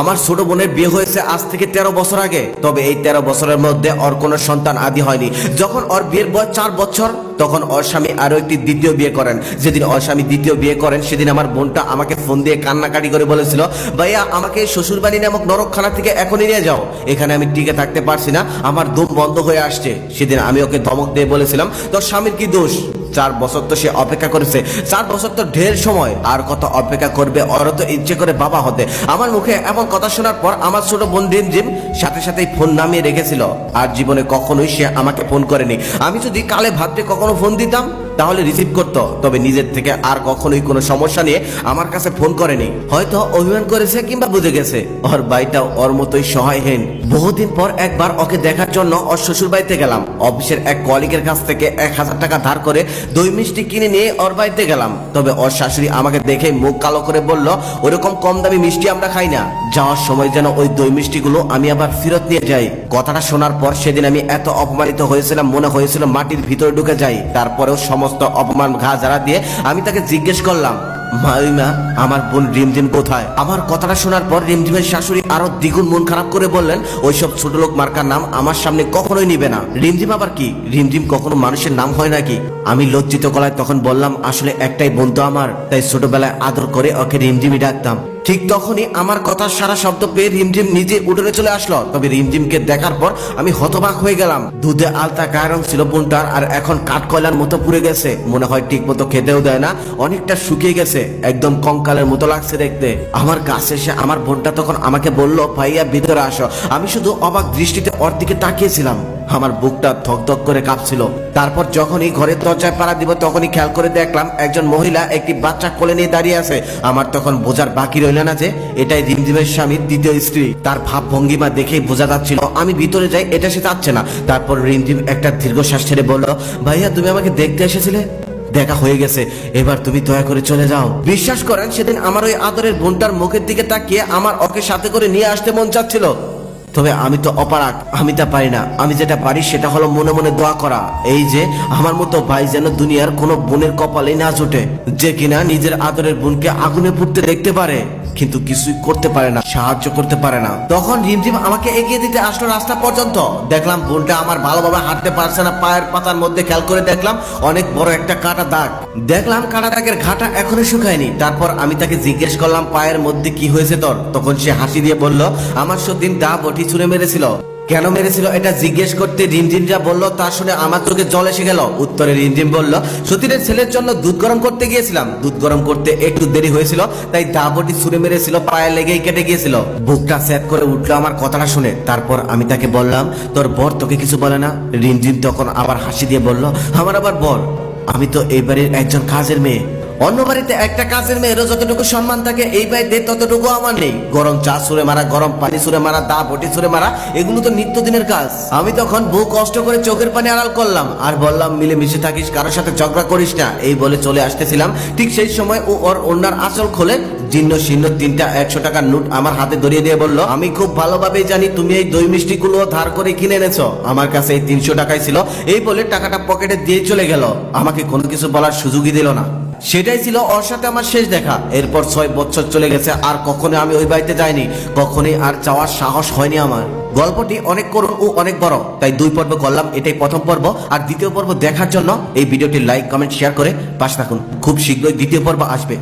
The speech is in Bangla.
আমার ছোট বোনের বিয়ে হয়েছে আজ থেকে তেরো বছর আগে। তবে এই তেরো বছরের মধ্যে ওর কোনো সন্তান আদি হয়নি। যখন ওর বিয়ের বয়স চার বছর তখন ওর স্বামী আরও একটি দ্বিতীয় বিয়ে করেন। যেদিন ওর স্বামী দ্বিতীয় বিয়ে করেন, সেদিন আমার বোনটা আমাকে ফোন দিয়ে কান্নাকাটি করে বলেছিল, ভাইয়া, আমাকে শ্বশুরবাড়ি নামক নরকখানা থেকে এখনই নিয়ে যাও। এখানে আমি টিকে থাকতে পারছি না, আমার দম বন্ধ হয়ে আসছে। সেদিন আমি ওকে ধমক দিয়ে বলেছিলাম, তোর স্বামীর কি দোষ? চার বছর তো সে অপেক্ষা করেছে। চার বছর তো ঢের সময়, আর কত অপেক্ষা করবে, ওরও তো ইচ্ছে করে বাবা হতে। আমার মুখে এমন কথা শোনার পর আমার ছোট বোন রিম জিম সাথে সাথেই ফোন নামিয়ে রেখেছিল, আর জীবনে কখনোই সে আমাকে ফোন করেনি। আমি যদি কালে ভাবতে কখনো ফোন দিতাম? তাহলে রিসিভ করতো, তবে নিজের থেকে আর কখনোই কোনো সমস্যা নিয়ে আমার কাছে ফোন করেনি। হয়তো অভিমান করেছে কিংবা বুঝে গেছে। ওর বাড়িটাও ওর মতোই সহায়হীন। বহুদিন পর একবার ওকে দেখার জন্য ওর শ্বশুর বাড়িতে গেলাম। অফিসের এক কলিগের কাছ থেকে এক হাজার টাকা ধার করে দই মিষ্টি কিনে নিয়ে ওর বাড়িতে গেলাম। তবে ওর শাশুড়ি আমাকে দেখে মুখ কালো করে বলল, ওরকম কম দামি মিষ্টি আমরা খাই না। যাওয়ার সময় যেন ওই দই মিষ্টিগুলো আমি আবার ফেরত নিয়ে যাই। কথাটা শোনার পর সেদিন আমি এত অপমানিত হয়েছিলাম, মনে হয়েছিল মাটির ভিতরে ঢুকে যাই। তারপরেও সমস্ত অপমান ঘা ঝাড়া দিয়ে আমি তাকে জিজ্ঞেস করলাম মাইমা আমার বোন রিমঝিম কোথায়? আমার কথাটা শোনার পর রিমঝিমের শাশুড়ি আরও দ্বিগুণ মন খারাপ করে বললেন, ওইসব ছোট লোক মার্কার নাম আমার সামনে কখনোই নিবে না। রিমঝিম আবার কি? রিমঝিম কখনো মানুষের নাম হয় নাকি? আমি লজ্জিত গলায় তখন বললাম, আসলে একটাই বন্ধু আমার। তাই ছোটবেলায় আদর করে ওকে রিমঝিমই ডাকতাম। ঠিক তখনই আমার কথার সারা শব্দ পেয়ে রিমঝিম নিজে উঠোনে চলে আসলো। তবে রিমঝিমকে দেখার পর আমি হতবাক হয়ে গেলাম। দুধে আলতা গায়ের রং ছিল বোনটার আর এখন কাঠ কয়লার মতো পুড়ে গেছে। মনে হয় ঠিক মতো খেতেও দেয় না, অনেকটা শুকিয়ে গেছে। একদম কঙ্কালের মতো লাগছে দেখতে। আমার কাছে এসে আমার বোনটা তখন আমাকে বলল, ভাইয়া, ভিতরে আসো। আমি শুধু অবাক দৃষ্টিতে ওর দিকে তাকিয়েছিলাম। আমার বুকটা ধকধক করে কাঁপছিল। তারপর যখনই ঘরের দরজায় পাড়া দিব, তখনই খেয়াল করে দেখলাম একজন মহিলা একটি বাচ্চা কোলে নিয়ে দাঁড়িয়ে আছে। আমার তখন বোঝার বাকি রইল না যে, এটাই রিমঝিমের স্বামীর দ্বিতীয় স্ত্রী। তার ভাব ভঙ্গিমা দেখেই বোঝা যাচ্ছিল, আমি ভিতরে যাই, এটা সে চাচ্ছে না। তারপর রিমঝিম একটা দীর্ঘশ্বাস ছেড়ে বলল, ভাইয়া, তুমি আমাকে দেখতে এসেছিলে? দেখা হয়ে গেছে। এবার তুমি দয়া করে চলে যাও। বিশ্বাস করেন, সেদিন আমার ওই আদরের বোনটার মুখের দিকে তাকিয়ে আমার ওকে সাথে করে নিয়ে আসতে মন চাচ্ছিল। তবে আমি তো অপারাগ, আমি তা পারি না। আমি যেটা পারি সেটা হলো মনে মনে দোয়া করা। এই যে, আমার মতো ভাই যেন দুনিয়ার কোনো বোনের কপালে না জোটে, যে কিনা নিজের আদরের বোনকে আগুনে পুড়তে দেখতে পারে, কিন্তু কিছুই করতে পারে না, সাহায্য করতে পারে না। তখন রিমঝিম আমাকে এগিয়ে দিতে আসলো রাস্তা পর্যন্ত। দেখলাম বোনটা আমার ভালোভাবে হাঁটতে পারছে না, পায়ের পাতার মধ্যে খেয়াল করে দেখলাম অনেক বড় একটা কাটা দাগ। দেখলাম কাটা দাগের ঘাটা এখনও শুকায়নি। তারপর আমি তাকে জিজ্ঞেস করলাম, পায়ের মধ্যে কি হয়েছে তোর? তখন সে হাসি দিয়ে বলল, আমার সতীন দা বটি ছুঁড়ে মেরেছিল। কেন মেরেছিল এটা জিজ্ঞেস করতে রিমঝিম যা বলল, তা শুনে আমার চোখে জল এসে গেল। উত্তরে রিমঝিম বলল, সতীনের ছেলের জন্য দুধ গরম করতে গিয়েছিলাম। দুধ গরম করতে একটু দেরি হয়েছিল, তাই দাবটি ছুঁড়ে মেরেছিল, পায়ে লেগেই কেটে গিয়েছিল। বুকটা সেট করে উঠল আমার কথাটা শুনে। তারপর আমি তাকে বললাম, তোর বর তোকে কিছু বলে না? রিমঝিম তখন আবার হাসি দিয়ে বলল, আমার আবার বর? আমি তো এই একজন কাজের মেয়ে। অন্য বাড়িতে একটা কাজের মেয়েরও যতটুকু সম্মান থাকে, এই বাড়িতে ততটুকু আমার নেই। গরম চা সুরে মারা, গরম পানি সুরে মারা, দা বটি সুরে মারা, এগুলো তো নিত্যদিনের কাজ। আমি তখন বহু কষ্ট করে চোখের পানি আড়াল করলাম, আর বললাম, মিলেমিশে থাকিস, কারোর সাথে ঝগড়া করিস না। এই বলে চলে আসতেছিলাম। ঠিক সেই সময় ও ওর অন্যার আঁচল খোলে, জীর্ণ শীর্ণ তিনটা একশো টাকার নোট আমার হাতে ধরিয়ে দিয়ে বলল, আমি খুব ভালোভাবেই জানি তুমি এই দই মিষ্টি গুলো ধার করে কিনে এনেছো। আমার কাছে এই তিনশো টাকাই ছিল। এই বলে টাকাটা পকেটে দিয়ে চলে গেল। আমাকে কোনো কিছু বলার সুযোগই দিল না। সেটাই ছিল ওর সাথে আমার শেষ দেখা। এরপর ছয় বছর চলে গেছে, আর কখনো আমি ওই বাড়িতে যাইনি। কখনোই আর যাওয়ার সাহস হয়নি আমার। গল্পটি অনেক করুণ ও অনেক বড়, তাই দুই পর্ব করলাম, এটাই প্রথম পর্ব। আর দ্বিতীয় পর্ব দেখার জন্য এই ভিডিওটি লাইক, কমেন্ট, শেয়ার করে পাশ থাকুন। খুব শীঘ্রই দ্বিতীয় পর্ব আসবে।